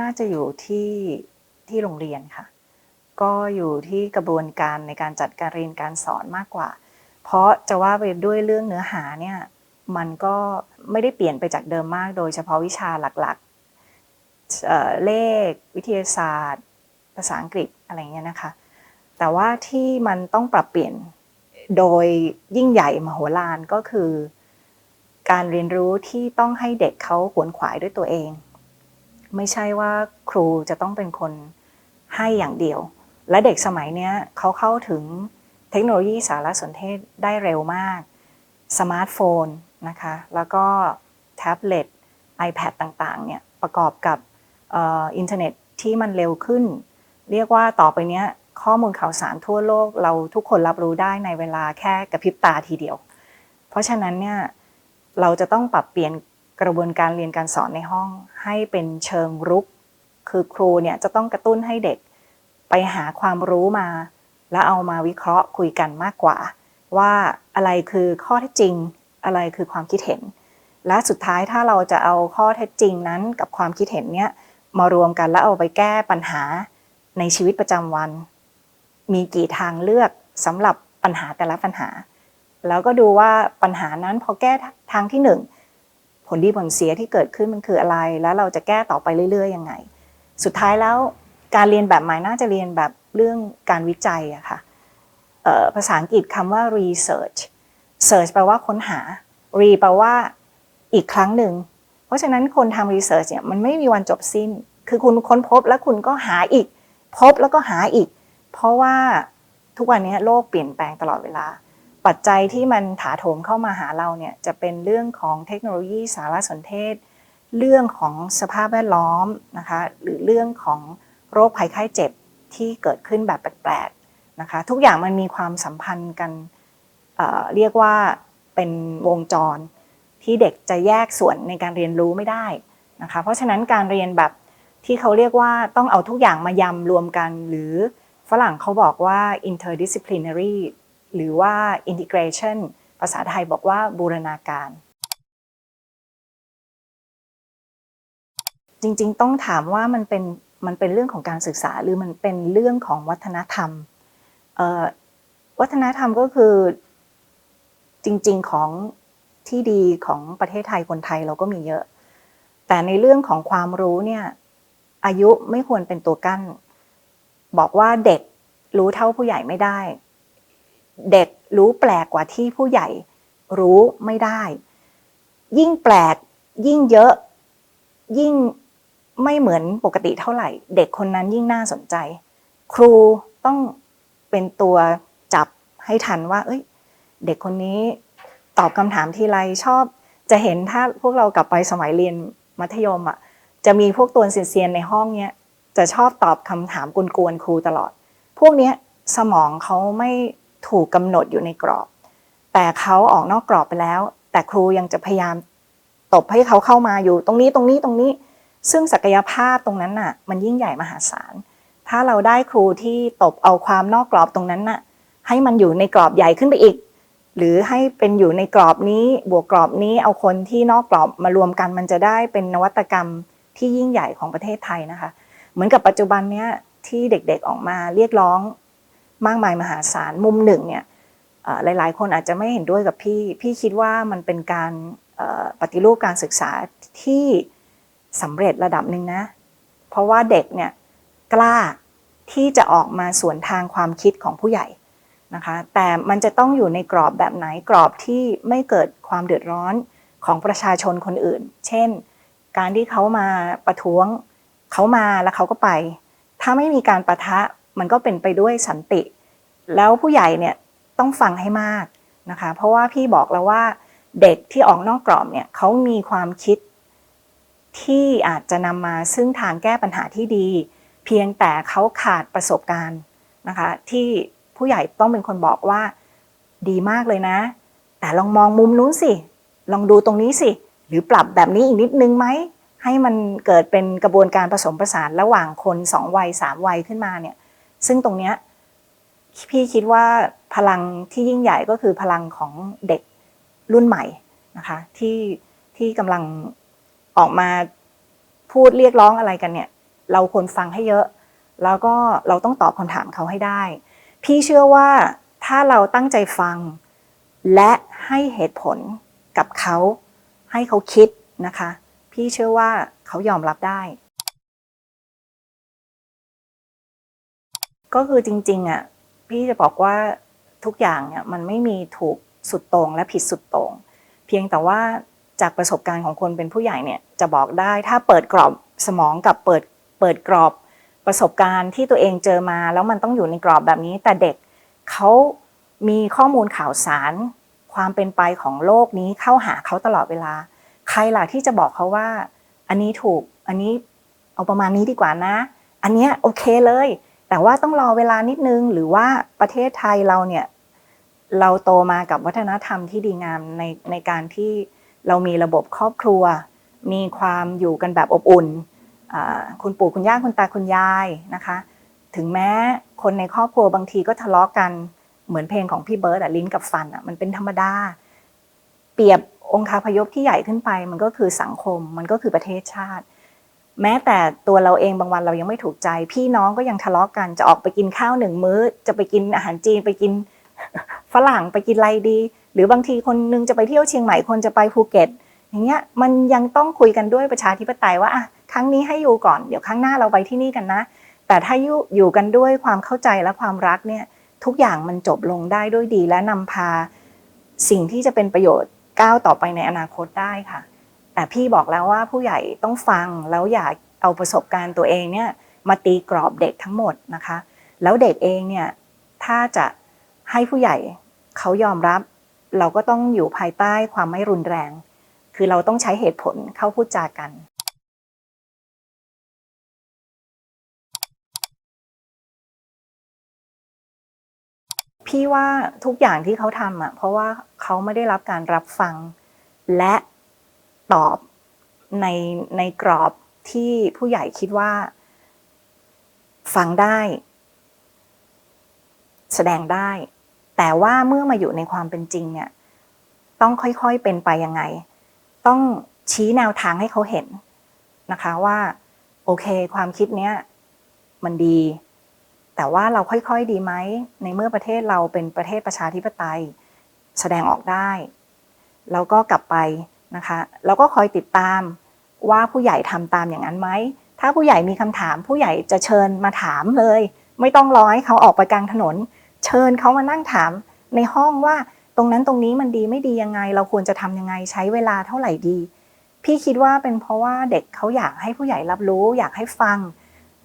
น่าจะอยู่ที่ที่โรงเรียนค่ะ ก็อยู่ที่กระบวนการในการจัดการเรียนการสอนมากกว่า เพราะจะว่าไปด้วยเรื่องเนื้อหาเนี่ยมันก็ไม่ได้เปลี่ยนไปจากเดิมมาก โดยเฉพาะวิชาหลักๆเเลข วิทยาศาสตร์ ภาษาอังกฤษอะไรเงี้ยนะคะ แต่ว่าที่มันต้องปรับเปลี่ยนโดยยิ่งใหญ่มโหฬารก็คือ การเรียนรู้ที่ต้องให้เด็กเขาขวนขวายด้วยตัวเอง ไม่ใช่ว่าครูจะต้องเป็นคนให้อย่างเดียว และเด็กสมัยนี้เขาเข้าถึงเทคโนโลยีสารสนเทศได้เร็วมาก สมาร์ทโฟนนะคะ แล้วก็แท็บเล็ต iPad ต่างๆ เนี่ยประกอบกับอินเทอร์เน็ตที่มันเร็วขึ้น เรียกว่าต่อไปนี้ข้อมูลข่าวสารทั่วโลกเราทุกคนรับรู้ได้ในเวลาแค่กระพริบตาทีเดียว เพราะฉะนั้นเนี่ยเราจะต้องปรับเปลี่ยน กระบวนการเรียนการสอนในห้องให้เป็นเชิงรุก คือครูเนี่ยจะต้องกระตุ้นให้เด็กไปหาความรู้มา แล้วเอามาวิเคราะห์คุยกันมากกว่า ว่าอะไรคือข้อเท็จจริง อะไรคือความคิดเห็น และสุดท้ายถ้าเราจะเอาข้อเท็จจริงนั้นกับความคิดเห็นเนี่ยมารวมกันแล้วเอาไปแก้ปัญหาในชีวิตประจำวัน มีกี่ทางเลือกสำหรับปัญหาแต่ละปัญหา แล้วก็ดูว่าปัญหานั้นพอแก้ทางที่หนึ่ง ผลดีผลเสียที่เกิดขึ้นมันคืออะไร แล้วเราจะแก้ต่อไปเรื่อยๆยังไง สุดท้ายแล้วการเรียนแบบใหม่น่าจะเรียนแบบเรื่องการวิจัยอะค่ะภาษาอังกฤษคำว่า research search แปลว่าค้นหา re แปลว่าอีกครั้งหนึ่ง เพราะฉะนั้นคนทำ research เนี่ยมันไม่มีวันจบสิ้น คือคุณค้นพบแล้วคุณก็หาอีก พบแล้วก็หาอีก เพราะว่าทุกวันนี้โลกเปลี่ยนแปลงตลอดเวลา ปัจจัยที่มันถาโถมเข้ามาหาเราเนี่ยจะเป็นเรื่องของเทคโนโลยีสารสนเทศ เรื่องของสภาพแวดล้อมนะคะหรือเรื่องของโรคภัยไข้เจ็บที่เกิดขึ้นแบบแปลกๆนะคะทุกอย่างมันมีความสัมพันธ์กันเเรียกว่าเป็นวงจรที่เด็กจะแยกส่วนในการเรียนรู้ไม่ได้นะคะเพราะฉะนั้นการเรียนแบบที่เขาเรียกว่าต้องเอาทุกอย่างมายำรวมกัน หรือฝรั่งเขาบอกว่า interdisciplinary หรือว่า integration ภาษาไทยบอกว่าบูรณาการ จริงๆ ต้องถามว่ามันเป็นมันเป็นเรื่องของการศึกษาหรือมันเป็นเรื่องของวัฒนธรรม วัฒนธรรมก็คือจริง ๆ ของที่ดีของประเทศไทยคนไทยเราก็มีเยอะ แต่ในเรื่องของความรู้เนี่ยอายุไม่ควรเป็นตัวกั้น บอกว่าเด็กรู้เท่าผู้ใหญ่ไม่ได้ เด็กรู้แปลกกว่าที่ผู้ใหญ่รู้ไม่ได้ ยิ่งแปลกยิ่งเยอะ ยิ่งไม่เหมือนปกติเท่าไหร่ เด็กคนนั้นยิ่งน่าสนใจ ครูต้องเป็นตัวจับให้ทันว่า เอ้ย เด็กคนนี้ตอบคำถามทีไรชอบ จะเห็นถ้าพวกเรากลับไปสมัยเรียนมัธยมอะ จะมีพวกตัวเซียนในห้องเนี้ยจะชอบตอบคำถามกวนๆครูตลอด พวกเนี้ยสมองเขาไม่ ถูกกำหนดอยู่ในกรอบ แต่เขาออกนอกกรอบไปแล้ว แต่ครูยังจะพยายามตบให้เขาเข้ามาอยู่ตรงนี้ตรงนี้ตรงนี้ ซึ่งศักยภาพตรงนั้นน่ะ มันยิ่งใหญ่มหาศาล ถ้าเราได้ครูที่ตบเอาความนอกกรอบตรงนั้นน่ะ ให้มันอยู่ในกรอบใหญ่ขึ้นไปอีก หรือให้เป็นอยู่ในกรอบนี้บวกกรอบนี้เอาคนที่นอกกรอบมารวมกันมันจะได้เป็นนวัตกรรมที่ยิ่งใหญ่ของประเทศไทยนะคะ เหมือนกับปัจจุบันเนี้ยที่เด็กๆออกมาเรียกร้อง มากมายมหาศาลมุมหนึ่งเนี่ยหลาย ๆ คนอาจจะไม่เห็นด้วยกับพี่ พี่คิดว่ามันเป็นการปฏิรูปการศึกษาที่สำเร็จระดับหนึ่งนะ เพราะว่าเด็กเนี่ยกล้าที่จะออกมาสวนทางความคิดของผู้ใหญ่นะคะ แต่มันจะต้องอยู่ในกรอบแบบไหนกรอบที่ไม่เกิดความเดือดร้อนของประชาชนคนอื่น เช่น การที่เขามาประท้วงเขามาแล้วเขาก็ไป ถ้าไม่มีการประทะมันก็เป็นไปด้วยสันติ แล้วผู้ใหญ่เนี่ยต้องฟังให้มากนะคะ เพราะว่าพี่บอกแล้วว่าเด็กที่ออกนอกกรอบเนี่ยเขามีความคิดที่อาจจะนำมาซึ่งทางแก้ปัญหาที่ดี เพียงแต่เขาขาดประสบการณ์นะคะ ที่ผู้ใหญ่ต้องเป็นคนบอกว่าดีมากเลยนะ แต่ลองมองมุมนู้นสิ ลองดูตรงนี้สิ หรือปรับแบบนี้อีกนิดนึงไหม ให้มันเกิดเป็นกระบวนการผสมผสานระหว่างคนสองวัยสามวัยขึ้นมาเนี่ย ซึ่งตรงเนี้ย พี่คิดว่าพลังที่ยิ่งใหญ่ก็คือพลังของเด็กรุ่นใหม่นะคะที่ที่กำลังออกมาพูดเรียกร้องอะไรกันเนี่ย เราควรฟังให้เยอะ แล้วก็เราต้องตอบคำถามเขาให้ได้ พี่เชื่อว่าถ้าเราตั้งใจฟัง และให้เหตุผลกับเขาให้เขาคิดนะคะ พี่เชื่อว่าเขายอมรับได้ ก็คือจริงๆอะ พี่จะบอกว่าทุกอย่างเนี่ยมันไม่มีถูกสุดโต่งและผิดสุดโต่งเพียงแต่ว่าจากประสบการณ์ของคนเป็นผู้ใหญ่เนี่ยจะบอกได้ถ้าเปิดกรอบสมองกับเปิดเปิดกรอบประสบการณ์ที่ตัวเองเจอมา แล้วมันต้องอยู่ในกรอบแบบนี้ แต่เด็กเขามีข้อมูลข่าวสาร ความเป็นไปของโลกนี้เข้าหาเขาตลอดเวลา ใครล่ะที่จะบอกเขาว่า อันนี้ถูกอันนี้เอาประมาณนี้ดีกว่านะ อันเนี้ยโอเคเลย แต่ว่าต้องรอเวลานิดนึง หรือว่าประเทศไทยเราเนี่ยเราโตมากับวัฒนธรรมที่ดีงามในในการที่เรามีระบบครอบครัว มีความอยู่กันแบบอบอุ่น คุณปู่คุณย่าคุณตาคุณยายนะคะ ถึงแม้คนในครอบครัวบางทีก็ทะเลาะกันเหมือนเพลงของพี่เบิร์ดอะลิ้นกับฟันอะมันเป็นธรรมดา เปรียบองคาพยพที่ใหญ่ขึ้นไป มันก็คือสังคมมันก็คือประเทศชาติ แม้แต่ตัวเราเองบางวันเรายังไม่ถูกใจ พี่น้องก็ยังทะเลาะกันจะออกไปกินข้าวหนึ่งมื้อ จะไปกินอาหารจีนไปกินฝรั่งไปกินอะไรดี หรือบางทีคนนึงจะไปเที่ยวเชียงใหม่คนจะไปภูเก็ต อย่างเงี้ยมันยังต้องคุยกันด้วยประชาธิปไตยว่าอะครั้งนี้ให้อยู่ก่อนเดี๋ยวครั้งหน้าเราไปที่นี่กันนะ แต่ถ้าอยู่อยู่กันด้วยความเข้าใจและความรักเนี่ยทุกอย่างมันจบลงได้ด้วยดีและนำพาสิ่งที่จะเป็นประโยชน์ก้าวต่อไปในอนาคตได้ค่ะ แต่พี่บอกแล้วว่าผู้ใหญ่ต้องฟังแล้วอย่าเอาประสบการณ์ตัวเองเนี่ยมาตีกรอบเด็กทั้งหมดนะคะ แล้วเด็กเองเนี่ยถ้าจะให้ผู้ใหญ่เขายอมรับ เราก็ต้องอยู่ภายใต้ความไม่รุนแรง คือเราต้องใช้เหตุผลเข้าพูดจากันพี่ว่าทุกอย่างที่เขาทำอะเพราะว่าเขาไม่ได้รับการรับฟัง และ ตอบในในกรอบที่ผู้ใหญ่คิดว่า ฟังได้ แสดงได้ แต่ว่าเมื่อมาอยู่ในความเป็นจริงเนี่ย ต้องค่อยๆเป็นไปยังไง ต้องชี้แนวทางให้เขาเห็นนะคะว่า โอเค ความคิดเนี้ยมันดี แต่ว่าเราค่อยๆดีไหมในเมื่อประเทศเราเป็นประเทศประชาธิปไตย แสดงออกได้ แล้วก็กลับไป นะคะแล้วก็คอยติดตามว่าผู้ใหญ่ทำตามอย่างนั้นไหมถ้าผู้ใหญ่มีคำถามผู้ใหญ่จะเชิญมาถามเลย ไม่ต้องรอให้เขาออกไปกลางถนน เชิญเขามานั่งถามในห้องว่าตรงนั้นตรงนี้มันดีไม่ดียังไง เราควรจะทำยังไงใช้เวลาเท่าไหร่ดี พี่คิดว่าเป็นเพราะว่าเด็กเขาอยากให้ผู้ใหญ่รับรู้ อยากให้ฟัง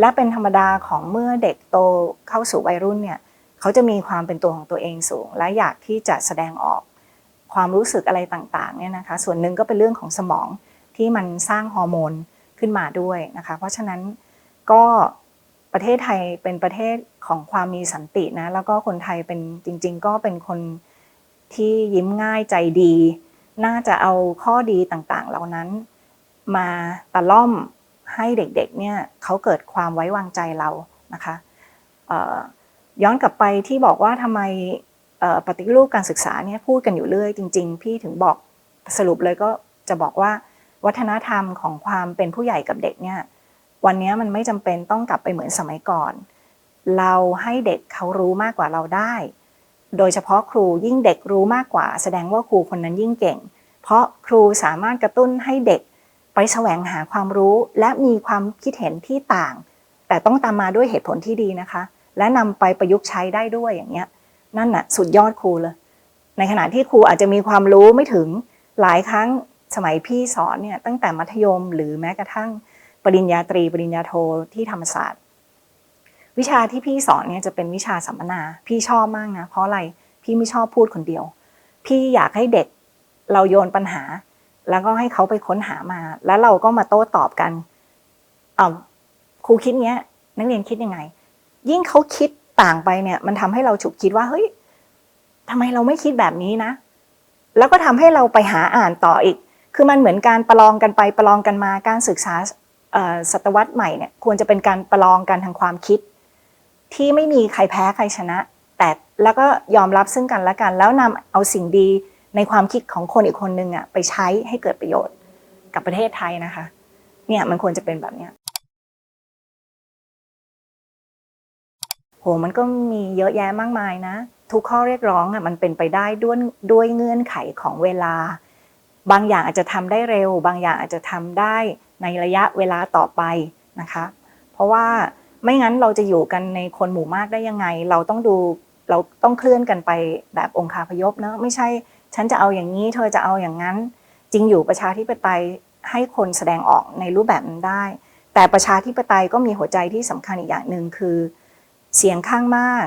และเป็นธรรมดาของเมื่อเด็กโตเข้าสู่วัยรุ่นเนี่ยเขาจะมีความเป็นตัวของตัวเองสูง และอยากที่จะแสดงออก ความรู้สึกอะไรต่างๆเนี่ยนะคะส่วนหนึ่งก็เป็นเรื่องของสมองที่มันสร้างฮอร์โมนขึ้นมาด้วยนะคะเพราะฉะนั้นก็ประเทศไทยเป็นประเทศของความมีสันตินะแล้วก็คนไทยเป็นจริง ๆ ก็เป็นคนที่ยิ้มง่ายใจดี น่าจะเอาข้อดีต่างๆ เหล่านั้นมาตะล่อมให้เด็กๆเนี่ยเขาเกิดความไว้วางใจเรานะคะย้อนกลับไปที่บอกว่าทำไม ปฏิรูปการศึกษาเนี่ยพูดกันอยู่เรื่อยจริง ๆ พี่ถึงบอกสรุปเลยก็จะบอกว่าวัฒนธรรมของความเป็นผู้ใหญ่กับเด็กเนี่ยวันนี้มันไม่จำเป็นต้องกลับไปเหมือนสมัยก่อน เราให้เด็กเขารู้มากกว่าเราได้ โดยเฉพาะครูยิ่งเด็กรู้มากกว่า แสดงว่าครูคนนั้นยิ่งเก่ง เพราะครูสามารถกระตุ้นให้เด็กไปแสวงหาความรู้ และมีความคิดเห็นที่ต่าง แต่ต้องตามมาด้วยเหตุผลที่ดีนะคะ และนำไปประยุกต์ใช้ได้ด้วยอย่างเงี้ย นั่นน่ะสุดยอดครูเลย ในขณะที่ครูอาจจะมีความรู้ไม่ถึงหลายครั้งสมัยพี่สอนเนี่ยตั้งแต่มัธยมหรือแม้กระทั่งปริญญาตรี ปริญญาโทที่ธรรมศาสตร์ วิชาที่พี่สอนเนี่ยจะเป็นวิชาสัมมนา พี่ชอบมากนะเพราะอะไรพี่ไม่ชอบพูดคนเดียว พี่อยากให้เด็กเราโยนปัญหา แล้วก็ให้เขาไปค้นหามา แล้วเราก็มาโต้ตอบกันอ่าครูคิดเงี้ยนักเรียนคิดยังไง ยิ่งเขาคิด ต่างไปเนี่ยมันทำให้เราฉุกคิดว่าเฮ้ยทำไมเราไม่คิดแบบนี้นะ แล้วก็ทำให้เราไปหาอ่านต่ออีก คือมันเหมือนการประลองกันไปประลองกันมาการศึกษาศตวรรษใหม่เนี่ยควรจะเป็นการประลองกันทางความคิด ที่ไม่มีใครแพ้ใครชนะ แต่แล้วก็ยอมรับซึ่งกันและกัน แล้วนำเอาสิ่งดีในความคิดของคนอีกคนนึงอะไปใช้ให้เกิดประโยชน์กับประเทศไทยนะคะ เนี่ยมันควรจะเป็นแบบเนี้ย มันก็มีเยอะแยะมากมายนะ ทุกข้อเรียกร้องอะมันเป็นไปได้ด้วยด้วยเงื่อนไขของเวลา บางอย่างอาจจะทำได้เร็ว บางอย่างอาจจะทำได้ในระยะเวลาต่อไปนะคะ เพราะว่าไม่งั้นเราจะอยู่กันในคนหมู่มากได้ยังไง เราต้องดูเราต้องเคลื่อนกันไปแบบองคาพยพเนอะไม่ใช่ ฉันจะเอาอย่างนี้เธอจะเอาอย่างนั้น จริงอยู่ประชาธิปไตยให้คนแสดงออกในรูปแบบนั้นได้ แต่ประชาธิปไตยก็มีหัวใจที่สำคัญอีกอย่างหนึ่งคือ เสียงข้างมาก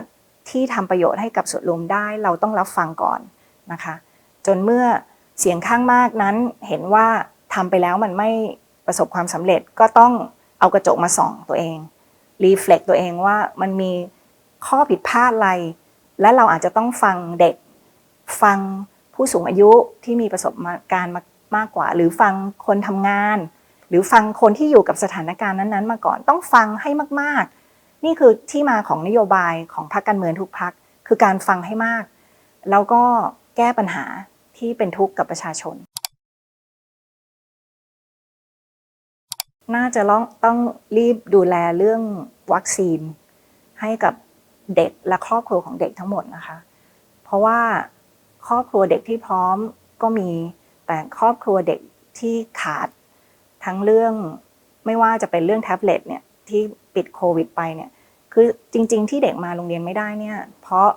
ที่ทำประโยชน์ให้กับส่วนรวมได้ เราต้องรับฟังก่อนนะคะ จนเมื่อเสียงข้างมากนั้นเห็นว่าทำไปแล้วมันไม่ประสบความสำเร็จก็ต้องเอากระจกมาส่องตัวเองรีเฟล็กตัวเองว่ามันมีข้อผิดพลาดอะไร และเราอาจจะต้องฟังเด็ก ฟังผู้สูงอายุที่มีประสบการณ์มามากกว่า หรือฟังคนทำงาน หรือฟังคนที่อยู่กับสถานการณ์นั้นๆ มาก่อนต้องฟังให้มากๆ นี่คือที่มาของนโยบายของพรรคการเมืองทุกพรรคคือการฟังให้มาก แล้วก็แก้ปัญหาที่เป็นทุกข์กับประชาชน น่าจะต้องต้องรีบดูแลเรื่องวัคซีน ให้กับเด็กและครอบครัวของเด็กทั้งหมดนะคะ เพราะว่าครอบครัวเด็กที่พร้อมก็มีแต่ครอบครัวเด็กที่ขาดทั้งเรื่องไม่ว่าจะเป็นเรื่องแท็บเล็ตเนี่ยที่ ปิดโควิดไปเนี่ยคือจริง ๆ ที่เด็กมาโรงเรียนไม่ได้เนี่ย เพราะ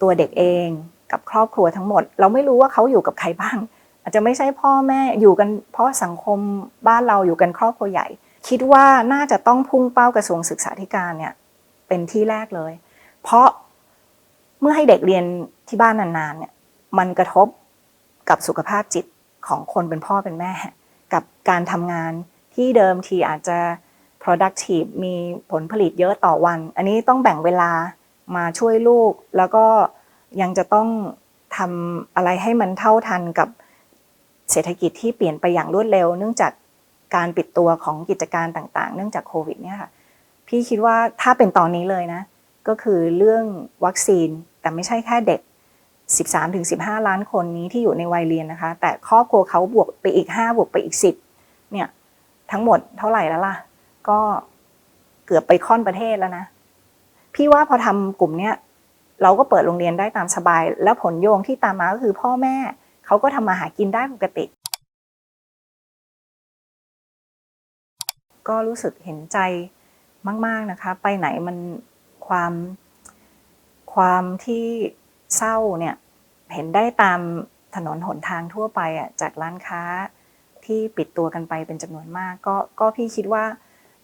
ตัวเด็กเองกับครอบครัวทั้งหมด เราไม่รู้ว่าเขาอยู่กับใครบ้าง อาจจะไม่ใช่พ่อแม่อยู่กัน เพราะสังคมบ้านเราอยู่กันครอบครัวใหญ่ คิดว่าน่าจะต้องพุ่งเป้ากระทรวงศึกษาธิการเนี่ยเป็นที่แรกเลย เพราะเมื่อให้เด็กเรียนที่บ้านนานๆเนี่ยมันกระทบกับสุขภาพจิตของคนเป็นพ่อเป็นแม่ กับการทำงานที่เดิมทีอาจจะ productive มีผลผลิตเยอะต่อวัน อันนี้ต้องแบ่งเวลามาช่วยลูก แล้วก็ยังจะต้องทำอะไรให้มันเท่าทันกับเศรษฐกิจที่เปลี่ยนไปอย่างรวดเร็ว เนื่องจากการปิดตัวของกิจการต่างๆ เนื่องจากโควิดเนี่ยค่ะ พี่คิดว่าถ้าเป็นตอนนี้เลยนะ ก็คือเรื่องวัคซีนแต่ไม่ใช่แค่เด็ก 13-15 ล้านคนนี้ที่อยู่ในวัยเรียนนะคะ แต่ครอบครัวเขาบวกไปอีก 5 บวกไปอีก 10เนี่ยทั้งหมดเท่าไหร่แล้วล่ะ ก็เกือบไปค่อนประเทศแล้วนะ พี่ว่าพอทำกลุ่มเนี้ยเราก็เปิดโรงเรียนได้ตามสบาย แล้วผลโยงที่ตามมาก็คือพ่อแม่เขาก็ทำมาหากินได้ปกติ ก็รู้สึกเห็นใจมาก ๆนะคะ ไปไหนมันความความที่เศร้าเนี่ยเห็นได้ตามถนนหนทางทั่วไปอะจากร้านค้าที่ปิดตัวกันไปเป็นจำนวนมาก ก็ก็พี่คิดว่า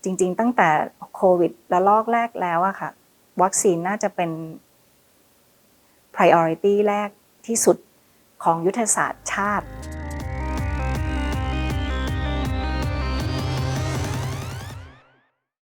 จริง ๆ ตั้งแต่โควิดระลอกแรกแล้วอะค่ะ วัคซีนน่าจะเป็น priority แรกที่สุดของยุทธศาสตร์ชาติ